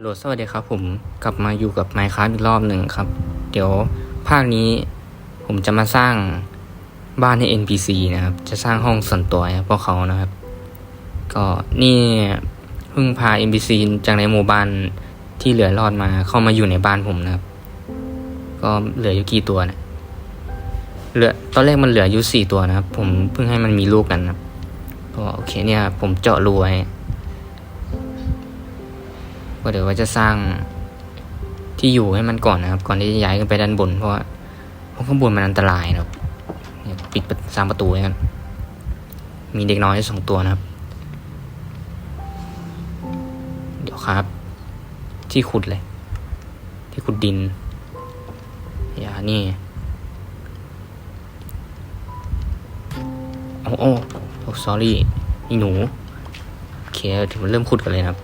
โหลดสวัสดีครับผมกลับมาอยู่กับ Minecraft อีกรอบหนึ่งครับ เดี๋ยวภาคนี้ผมจะมาสร้างบ้านให้ NPC นะครับ จะสร้างห้องส่วนตัวให้พวกเขานะครับ ก็นี่เพิ่งพา NPC จากในหมู่บ้านที่เหลือรอดมาเข้ามาอยู่ในบ้านผมนะครับ ก็เหลืออยู่กี่ตัวเนะเหลือตอนแรกมันเหลืออยู่สี่ตัวนะครับ ผมเพิ่งให้มันมีลูกกันนะครับก็โอเคเนี่ยผมเจาะรูไว้ ก็เดี๋ยวว่าจะสร้างที่อยู่ให้มันก่อนนะครับ ก่อนที่จะย้ายขึ้นไปด้านบน เพราะว่าพราะข้างบนมันอันตรายนะครับปิดประสร้างประตูกันมีเด็กน้อยสองตัวนะครับ เดี๋ยวครับ ที่ขุดเลย ที่ขุดดินอย่านี่โอ้โอ้โอ้ sorry นี่หนูโอเคถึงมันเริ่มขุดกันเลยนะครับ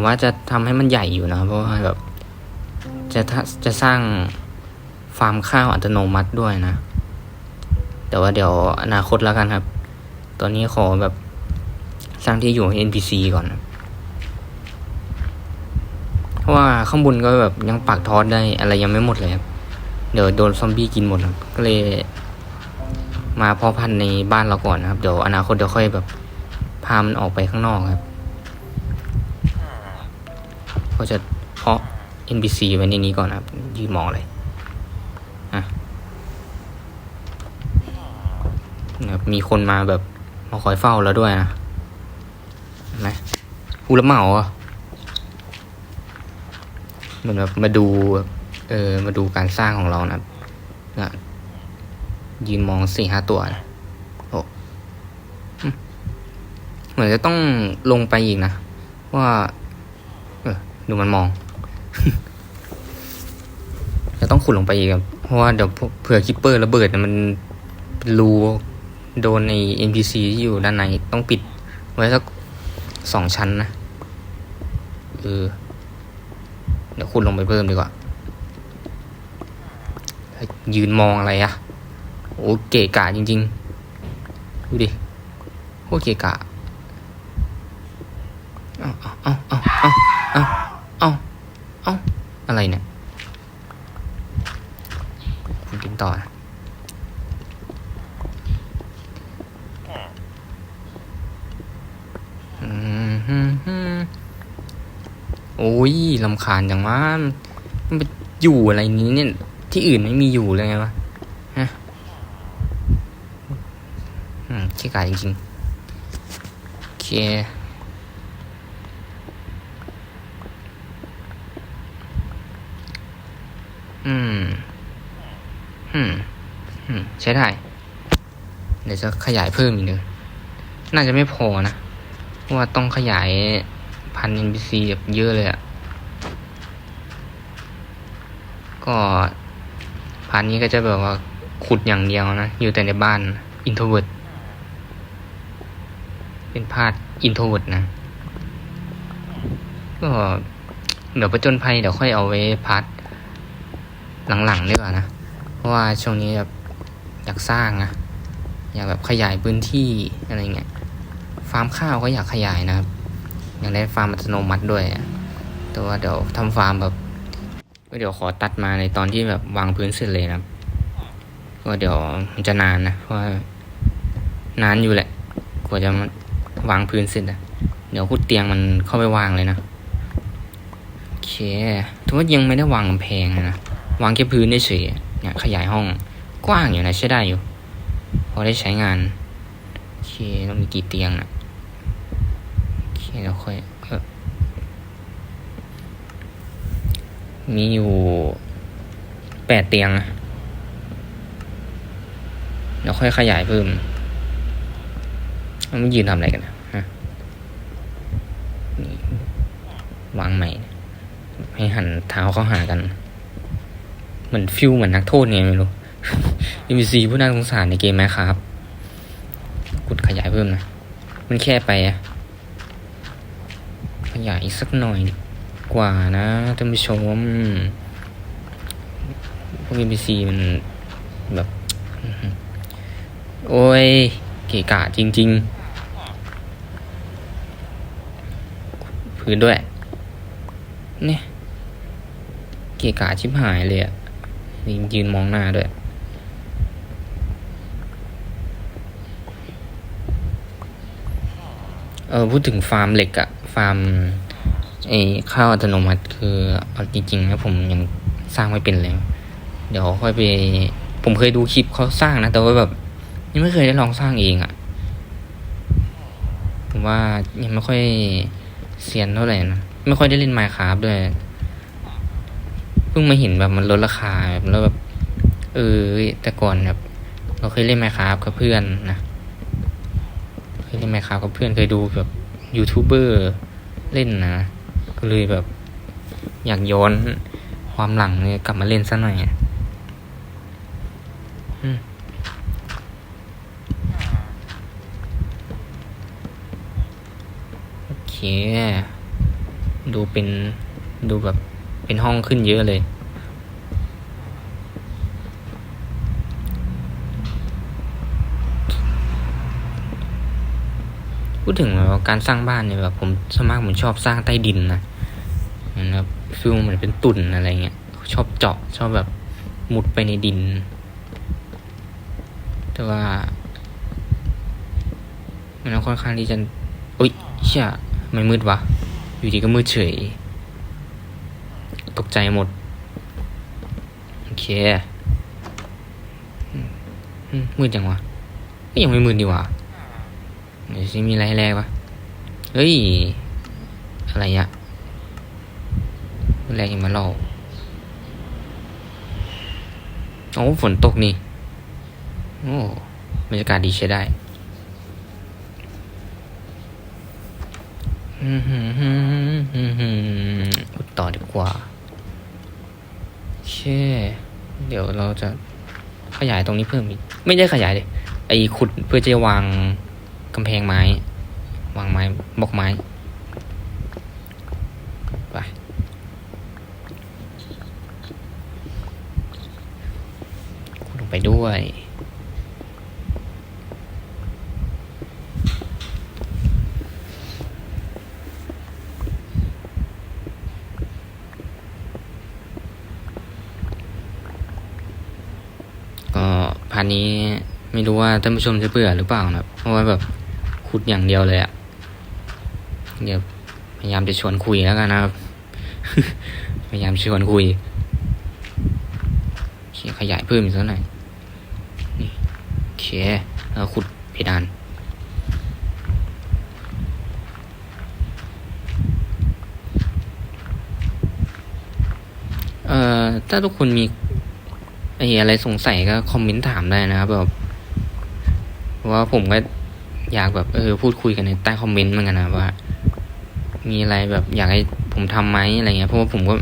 ผมว่าจะทำให้มันใหญ่อยู่นะเพราะว่าแบบจะทะจะสร้างฟาร์มข้าวอัตโนมัติด้วยนะ แต่ว่าเดี๋ยวอนาคตแล้วกันครับ ตอนนี้ขอแบบสร้างที่อยู่ให้ NPC ก่อน เพราะว่าข้างบนก็แบบยังปักทอดได้อะไรยังไม่หมดเลยครับ เดี๋ยวโดนซอมบี้กินหมดครับ ก็เลย มาเพาะพันธุ์ในบ้านเราก่อนนะครับ เดี๋ยวอนาคตเดี๋ยวค่อยแบบพามันออกไปข้างนอกครับ ก็จะเพาะ NPC ไว้ในนี้ก่อนนะครับ ยืนมองเลยอะนะครับมีคนมาแบบมาคอยเฝ้าแล้วด้วยนะเห็นไหมผู้รับเหมาอะเหมือนแบบมาดูเออมาดูการสร้างของเรานะนะยืนมองสี่ห้าตัวนะโอ้เหมือนจะต้องลงไปอีกนะ ว่า ดูมันมอง จะต้องขุดลงไปอีกครับ เพราะว่าเดี๋ยวเผื่อคิปเปอร์ระเบิดเนี่ยมันเป็นรูโดนใน NPC ที่อยู่ด้านในต้องปิดไว้สักสองชั้นนะเออเดี๋ยวขุดลงไปเพิ่มดีกว่า ยืนมองอะไรอะโอ้เกะกะจริง ๆ ดูดิโคตรเกะกะ เอาเอาเอาเอาเอาเอาเอา อะไรเนี่ยคุณกินต่อนะอืมฮึ่มฮึ่มโอ้ยลำคาญจังวะมันไปอยู่อะไรนี้เนี่ย ที่อื่นไม่มีอยู่เลยไงวะฮะอืมขี้กายจริงๆโอเค อืม อืม อืม ใช้ได้ เดี๋ยวจะขยายเพิ่มอีกนึง น่าจะไม่พอนะ เพราะว่าต้องขยายพัน NPC แบบเยอะเลยอะ่ะ ก็พันนี้ก็จะแบบว่าขุดอย่างเดียวนะ อยู่แต่ในบ้านอินโทรเวิร์ดเป็นพาดอินโทรเวิร์ดนะ ก็เดี๋ยวประจนภัยเดี๋ยวค่อยเอาไว้พาร์ท หลังๆดีกว่านะ เพราะว่าช่วงนี้แบบอยากสร้างนะอยากแบบขยายพื้นที่อะไรเงี้ยฟาร์มข้าวก็อยากขยายนะครับ อยากได้ฟาร์มอัตโนมัติด้วยแต่ว่าเดี๋ยวทำฟาร์มแบบเดี๋ยวขอตัดมาในตอนที่แบบวางพื้นเสร็จเลยนะครับก็เดี๋ยวมันจะนานนะเพราะว่านานอยู่แหละ กว่าจะวางพื้นเสร็จอะเดี๋ยวขุดเตียงมันเข้าไปวางเลยนะโอเคถือว่ายังไม่ได้วางกำแพงเลยนะ วางแค่พื้นได้เฉยเนี่ยขยายห้องกว้างอยู่นะใช้ได้อยู่ พอได้ใช้งานโอเคต้องมีกี่เตียงนะโอเคแล้วค่อยเออมีอยู่แปดเตียงนะเดี๋ยวค่อยขยายเพิ่มมันยืนทำอะไรกันนะฮะวางใหม่ ให้หันเท้าเข้าหากัน เหมือนฟิลเหมือนนักโทษไงไม่รู้ NPC ผู้น่าสงสารในเกมไหมครับกดขยายเพิ่มนะ มันแค่ไปอะขยายอีกสักหน่อยกว่านะท่านผู้ชมพวก NPC มันแบบ โอ้ย เกะกะจริง ๆ พื้นด้วย เนี่ย เกะกะชิบหายเลยอะ ยืนมองหน้าด้วย เออพูดถึงฟาร์มเหล็กอะฟาร์มไอ้ข้าวอัตโนมัติคือเอาจริงๆนะผมยังสร้างไม่เป็นเลย เดี๋ยวค่อยไป ผมเคยดูคลิปเขาสร้างนะ แต่ว่าแบบยังไม่เคยได้ลองสร้างเองอะผมว่ายังไม่ค่อยเซียนเท่าไหร่นะ ไม่ค่อยได้เล่น Minecraft ด้วย พิ่งมาเห็นแบบมันลดราคาแบบแล้วแบบเออแต่ก่อนแบบเราเคยเล่น Minecraft กับเพื่อนนะเคยเล่น Minecraft กับเพื่อนเคยดูแบบยูทูบเบอร์เล่นนะก็เลยแบบ อยากย้อนความหลังเนี่ยกลับมาเล่นซะหน่อยอะโอเค ดูเป็นดูแบบ เป็นห้องขึ้นเยอะเลย พูดถึงว่าการสร้างบ้านเนี่ยแบบผมสมากผมชอบสร้างใต้ดินนะนะครับฟิลเหมือนเป็นตุ่นอะไรเงี้ยชอบเจาะชอบแบบมุดไปในดิน แต่ว่า มันค่อนข้างที่จะอุ้ยเชี่ยไม่มืดวะ อยู่ดีก็มืดเฉย ตกใจหมด โอเคมืดจังวะก็ยังไม่มืดดีวะเดี๋ยวสิมีอะไรให้แลกวะเฮ้ย อะไรอะแรกยังมาเล่าโอ้ฝนตกนี่ โอ้บรรยากาศดีใช้ได้อืมฮึมฮึมฮึมฮึมอุดต่อดีกว่า เค เดี๋ยวเราจะขยายตรงนี้เพิ่มอีก ไม่ได้ขยายเลยไอ้ขุดเพื่อจะวางกำแพงไม้ วางไม้บล็อกไม้ไปขุดลงไปด้วย ก็พาร์ทนี้ไม่รู้ว่าท่านผู้ชมจะเบื่อหรือเปล่านะครับเพราะว่าแบบขุดอย่างเดียวเลยอะเดี๋ยวพยายามจะชวนคุยแล้วกันนะครับ พยายามชวนคุยโอเคขยายเพิ่มอีกสักหน่อยนี่โอเคแล้วขุดเพดานเอ่อถ้าทุกคนมี ไอ้อะไรสงสัยก็คอมเมนต์ถามได้นะครับแบบว่าผมก็อยากแบบเออพูดคุยกันในใต้คอมเมนต์เหมือนกันนะว่า มีอะไรแบบอยากให้ผมทำไหมอะไรเงี้ยเพราะว่าผมก็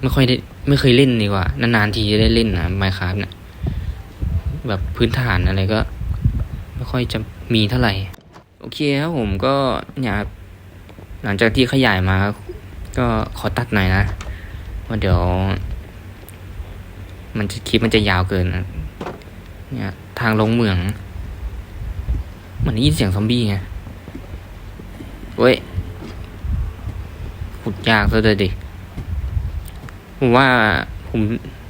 ไม่ค่อยได้ไม่เคยเล่นดีกว่านานๆทีจะได้เล่นนะไมค์ครับเนี่ยแบบพื้นฐานอะไรก็ ไม่ค่อยจะมีเท่าไหร่ โอเคครับผมก็เนี่ยหลังจากที่ขยายมา ก็ขอตัดหน่อยนะว่าเดี๋ยว มันจะคลิปมันจะยาวเกินนะเนี่ยทางลงเหมืองมันได้ยินเสียงซอมบี้ไงเว้ยขุดยากซะเลยดิผมว่าผม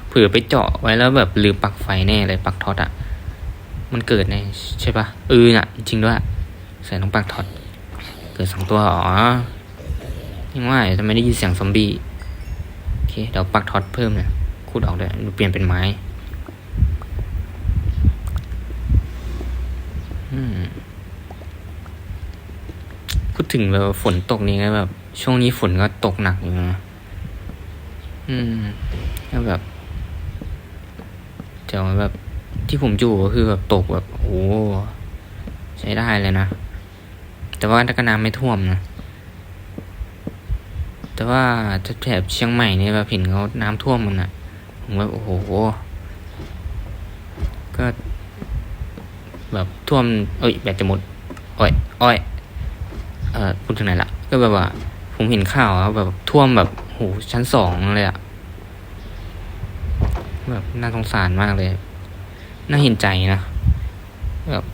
เผื่อไปเจาะไว้แล้วแบบลืมปักไฟแน่เลยปักท็อตอะมันเกิดในใช่ปะเออน่ะ จริงด้วยใส่ลงปักท็อตเกิดสองตัวอ๋อยังว่าจะไม่ได้ยินเสียงซอมบี้โอเคเดี๋ยวปักท็อตเพิ่มเนี่ย ขุดออกเลยเปลี่ยนเป็นไม้พูดถึงแบบฝนตกนี่ก็แบบ ช่วงนี้ฝนก็ตกหนักอยู่นะอืมแล้วแบบแต่ว่าแบบที่ผมอยู่ก็คือแบบตกแบบโอ้ใช้ได้เลยนะ แต่ว่าก็น้ำไม่ท่วมนะ แต่ว่าแถบเชียงใหม่เนี่ยแบบเห็นเขาน้ำท่วมมันอะ ผมว่าโอ้โห ก็แบบท่วม เอ้ยแบตจะหมดอ้อยอ้อยเอ่อพูดถึงไหนละก็แบบว่า ผมเห็นข่าวอะแบบท่วมแบบโหชั้นสองเลยอะแบบน่าสงสารมากเลย น่าเห็นใจนะแบบ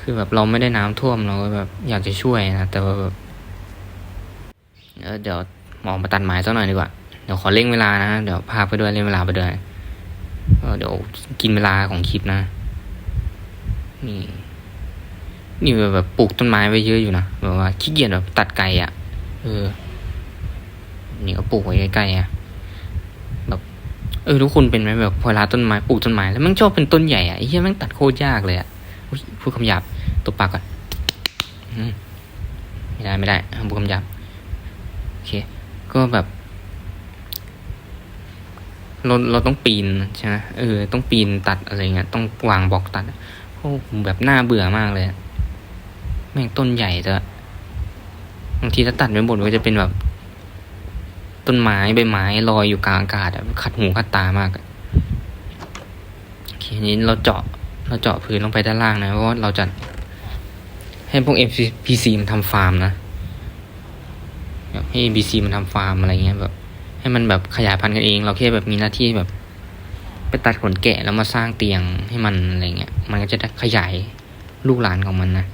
คือแบบเราไม่ได้น้ำท่วมเราก็แบบอยากจะช่วยนะแต่ว่าแบบเเดี๋ยวมองมาตัดไม้สักหน่อยดีกว่า เดี๋ยวขอเร่งเวลานะ เดี๋ยวพาไปด้วยเร่งเวลาไปด้วยเออเดี๋ยวกินเวลาของคลิปนะ นี่ นี่แบบปลูกต้นไม้ไว้เยอะอยู่นะแบบว่าขี้เกียจแบบตัดไกลอะ เออ นี่ก็ปลูกไว้ใกล้ๆอะแบบเออทุกคนเป็นไหมแบบพอลาต้นไม้ปลูกต้นไม้แล้วมันชอบเป็นต้นใหญ่อะไอ้เหี้ยมันตัดโคตรยากเลยอะพูดคำหยาบตบปากก่อนไม่ได้ไม่ได้พูดคำหยาบโอเค ก็แบบ เราเราต้องปีนใช่ไหมเออ ต้องปีนตัดอะไรเงี้ย ต้องวางบล็อกตัดโอ้แบบน่าเบื่อมากเลยแม่งต้นใหญ่จะบางทีถ้าตัดไม่หมดมันก็จะเป็นแบบ ต้นไม้ใบไม้ลอยอยู่กลางอากาศขัดหูขัดตามากโอเคนี้เราเจาะเราเจาะพื้นลงไปด้านล่างนะเพราะว่าเราจะให้พวก NPC มันทำฟาร์มนะแบบให้ NPC มันทำฟาร์มอะไรเงี้ยแบบ ให้มันแบบขยายพันธุ์กันเอง เราแค่แบบมีหน้าที่แบบ ไปตัดขนแกะแล้วมาสร้างเตียงให้มันอะไรเงี้ย มันก็จะขยายลูกหลานของมันนะ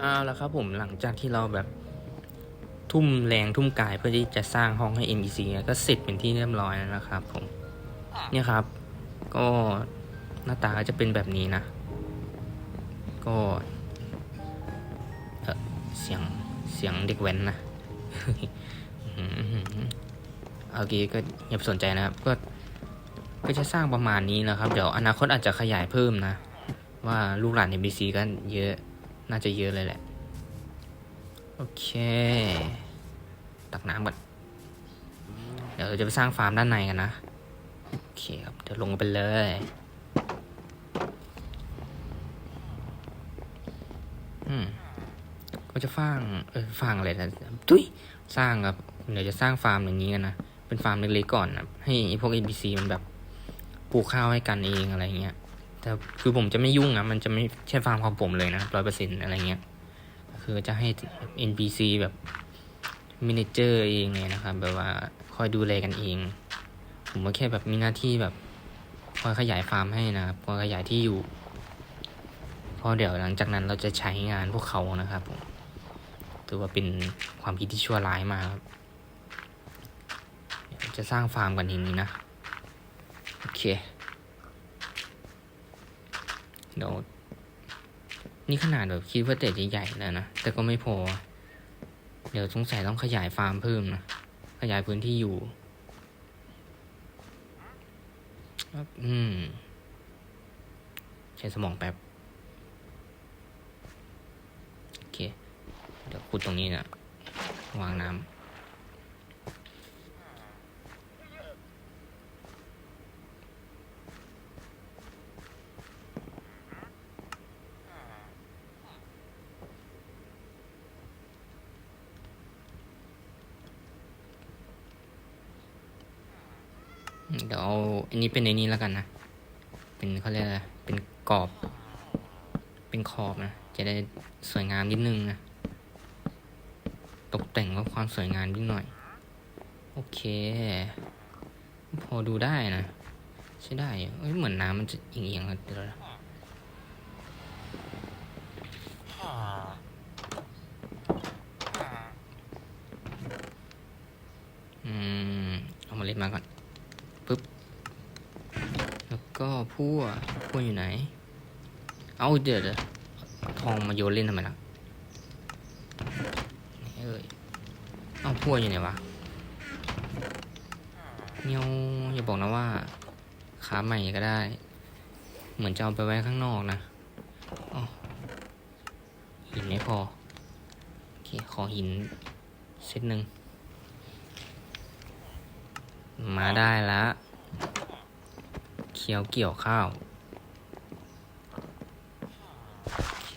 เอาละครับผมหลังจากที่เราแบบทุ่มแรงทุ่มกายเพื่อที่จะสร้างห้องให้ NPC ก็เสร็จเป็นที่เรียบร้อยแล้วนะครับผมเนี่ยครับ ก็หน้าตาก็จะเป็นแบบนี้นะ ก็เสียงเสียงเด็กแว้นนะอื้อหืออโอเคก็อย่าสนใจนะครับ ก็ก็จะสร้างประมาณนี้นะครับ เดี๋ยวอนาคตอาจจะขยายเพิ่มนะ ว่าลูกหลาน NPC ก็เยอะ น่าจะเยอะเลยแหละ โอเค ตักน้ำก่อน เดี๋ยวเราจะไปสร้างฟาร์มด้านในกันนะ โอเคครับ เดี๋ยวลงไปเลยอืมก็จะสร้างเออสร้างอะไรนะทุยสร้างครับ เดี๋ยวจะสร้างฟาร์มอย่างนี้กันนะ เป็นฟาร์มเล็กๆก่อนนะให้พวก NPC มันแบบปลูกข้าวให้กันเองอะไรเงี้ย แต่คือผมจะไม่ยุ่งนะมันจะไม่ใช่ฟาร์มของผมเลยนะร้อยเปอร์เซ็นต์อะไรเงี้ย คือจะให้ NPC แบบมินิเจอร์เองเลยนะครับ แบบว่าคอยดูแลกันเอง ผมก็แค่แบบมีหน้าที่แบบคอยขยายฟาร์มให้นะครับคอยขยายที่อยู่เพราะเดี๋ยวหลังจากนั้นเราจะใช้งานพวกเขานะครับผมถือว่าเป็นความคิดที่ชั่วร้ายมากจะสร้างฟาร์มกันทีนี้นะ โอเค เดี๋ยวนี่ขนาดแบบคิดว่าเตะใหญ่ๆแล้วนะ แต่ก็ไม่พอ เดี๋ยวสงสัยต้องขยายฟาร์มเพิ่มนะ ขยายพื้นที่อยู่ อืม ใช้สมองแป๊บ โอเค เดี๋ยวขุดตรงนี้นะวางน้ำเดี๋ยวเอันนี้เป็นในนี้แล้วกันนะ เป็นเขาเรียกอะไร เป็นกรอบ เป็นขอบนะ จะได้สวยงามนิดนึงนะ ตกแต่งกับความสวยงามนิดหน่อย โอเค พอดูได้นะ ใช่ได้เอ้ย เหมือนน้ำมันจะเอียงๆกันเดี๋ยวนะอืม เอามาเล็ดมาก่อน แล้วก็พัวพวอยู่ไหน เอาเดี๋ยวเดี๋ยวทองมาโยนเล่นทำไมล่ะเอ้ยเอาพั่วอยู่ไหนวะเงี้ยวอย่าบอกนะว่าขาใหม่ก็ได้ เหมือนจะเอาไปไว้ข้างนอกนะอ๋อหินไม่พอโอเคขอหินเซตหนึ่งมาได้และ เคี้ยวเกี่ยวข้าวโอเค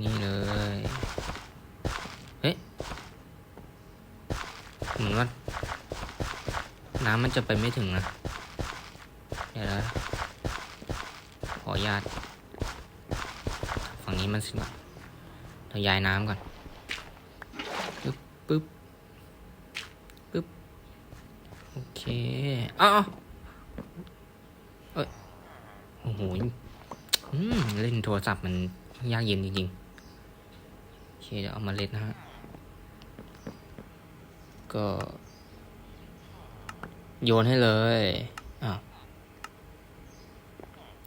นี่เลยเฮ้ยเหมือนว่าน้ำมันจะไปไม่ถึงนะเดี๋ยวนะขออนุญาตฝั่งนี้มันสิก่อนเราย้ายน้ำก่อนปึ๊บปึ๊บปึ๊บโอเคอ้าวเอ้ย โอ้โหอืมเล่นโทรศัพท์มันยากเย็นจริงๆโอเคเดี๋ยวเอามาเล่นนะฮะ ก็ โยนให้เลยอ้าว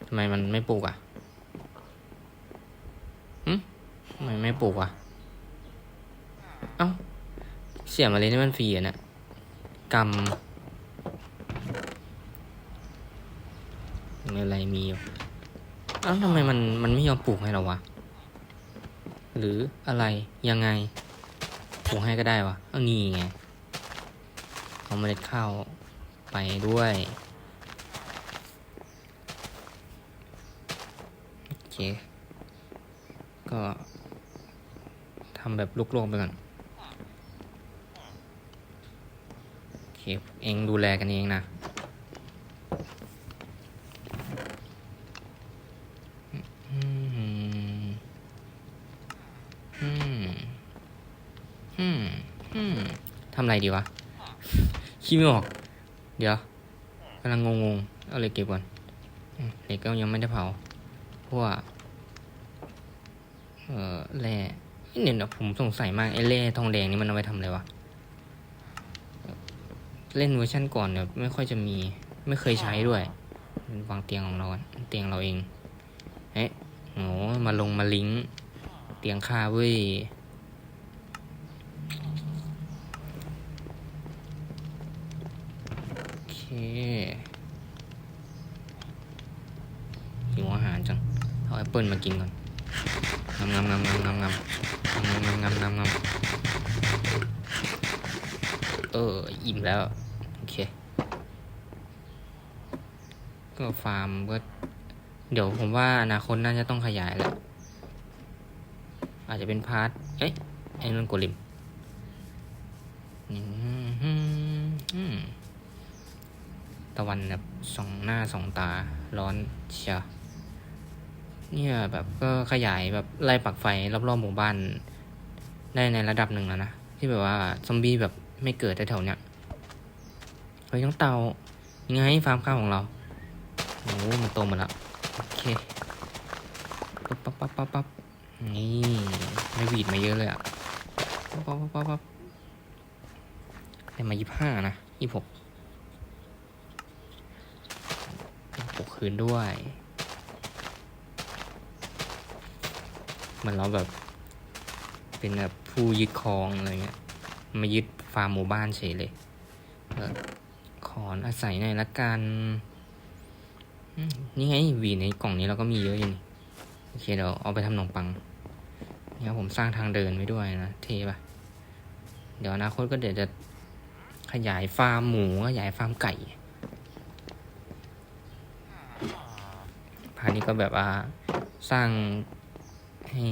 ทำไมมันไม่ปลูกอะหึทำไมไม่ปลูกอะ เอ้า เสียมาเลยนี่มันฟรีอะเนะกรรมมี อะไรมีอยู่เอ้าทำไมมันมันไม่ยอมปลูกให้เราวะ หรืออะไรยังไง ปลูกให้ก็ได้วะเอานี่ไงเอาเมล็ดข้าวไปด้วย โอเค ก็ทำแบบลุกๆไปก่อนโอเค เองดูแลกันเองนะ อืม อืม อืม อืม ทำอะไร ดีวะคิดไม่ออก เดี๋ยวกำลังงงๆ เอาเหล็กเก็บก่อนเหล็กก็ยังไม่ได้เผา เพราะว่า เออแร่เนี่ยนะผมสงสัยมากไอ้แร่ทองแดงนี่มันเอาไว้ทำอะไรวะ เล่นเวอร์ชันก่อนเนี่ยไม่ค่อยจะมี ไม่เคยใช้ด้วยเป็นวางเตียงของเราเตียงเราเองเอ๊ะโหมาลงมาลิงก์เตียงค่าเว้ย โหิวอาหารจัง เอาแอปเปิลมากินก่อนงำงำงำงำงำงำงำงำงำงำงำเออ อิ่มแล้ว โอเค ก็ฟาร์มก็เดี๋ยวผมว่าอนาคตน่าจะต้องขยายแหละ อาจจะเป็นพาร์ท เอ๊ะไอ้นั่นโกลิมอืมอืมอืม ตะวันแบบสองหน้าสองตาร้อนเชียวเนี่ยแบบก็ขยายแบบไล่ปักไฟรอบๆหมู่บ้าน ได้ในระดับหนึ่งแล้วนะ ที่แบบว่าซอมบี้แบบไม่เกิดแถวๆเนี้ยเฮ้ยน้องเตายังไงฟาร์มข้าวของเราโอ้มันโตหมดแล้วโอเคปั๊บปั๊บปั๊บปั๊บปั๊บนี่ไม่หวีดมาเยอะเลยอะปั๊บปั๊บปั๊บปั๊บปั๊บได้มายี่ห้านะยี่หกปก คืนด้วยมือนเราแบบ เป็นแบบผู้ยึดครองอะไรเงี้ยมายึดฟาร์มหมู่บ้านเฉยเลยเออขออาศัยหน่อยละกันนี่ไงหวีในกล่องนี้เราก็มีเยอะอยู่นี่โอเคเดี๋ยวเอาไปทำขนมปังเนี่ยผมสร้างทางเดินไว้ด้วยนะเทปะเดี๋ยวอนาคตก็เดี๋ยวจะขยายฟาร์มหมูขยายฟาร์มไก่ พานี้ก็แบบว่าสร้างให้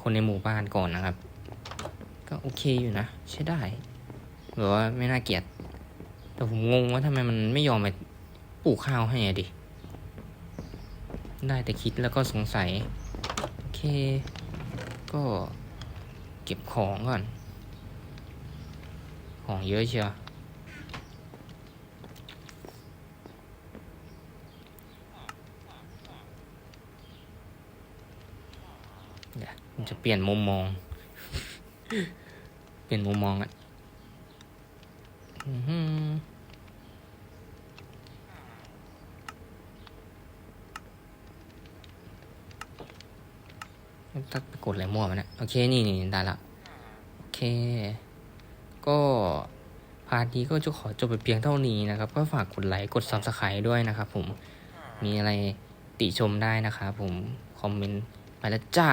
คนในหมู่บ้านก่อนนะครับ ก็โอเคอยู่นะใช้ได้แบบว่าไม่น่าเกลียด แต่ผมงงว่าทำไมมันไม่ยอมไปปลูกข้าวให้อะดิ ได้แต่คิดแล้วก็สงสัย โอเค ก็เก็บของก่อน ของเยอะเชียวเดี๋ยว ผมจะเปลี่ยนมุมมอง เปลี่ยนมุมมองอะอื้อหือถ้าไปกดอะไรมั่วมันนะโอเค นี่นี่ได้ละ โอเค ก็พาร์ทนี้ก็จะขอจบไปเพียงเท่านี้นะครับ ก็ฝากกดไลค์ กด subscribe ด้วยนะครับผม มีอะไรติชมได้นะครับผม คอมเมนต์ไปแล้วจ้า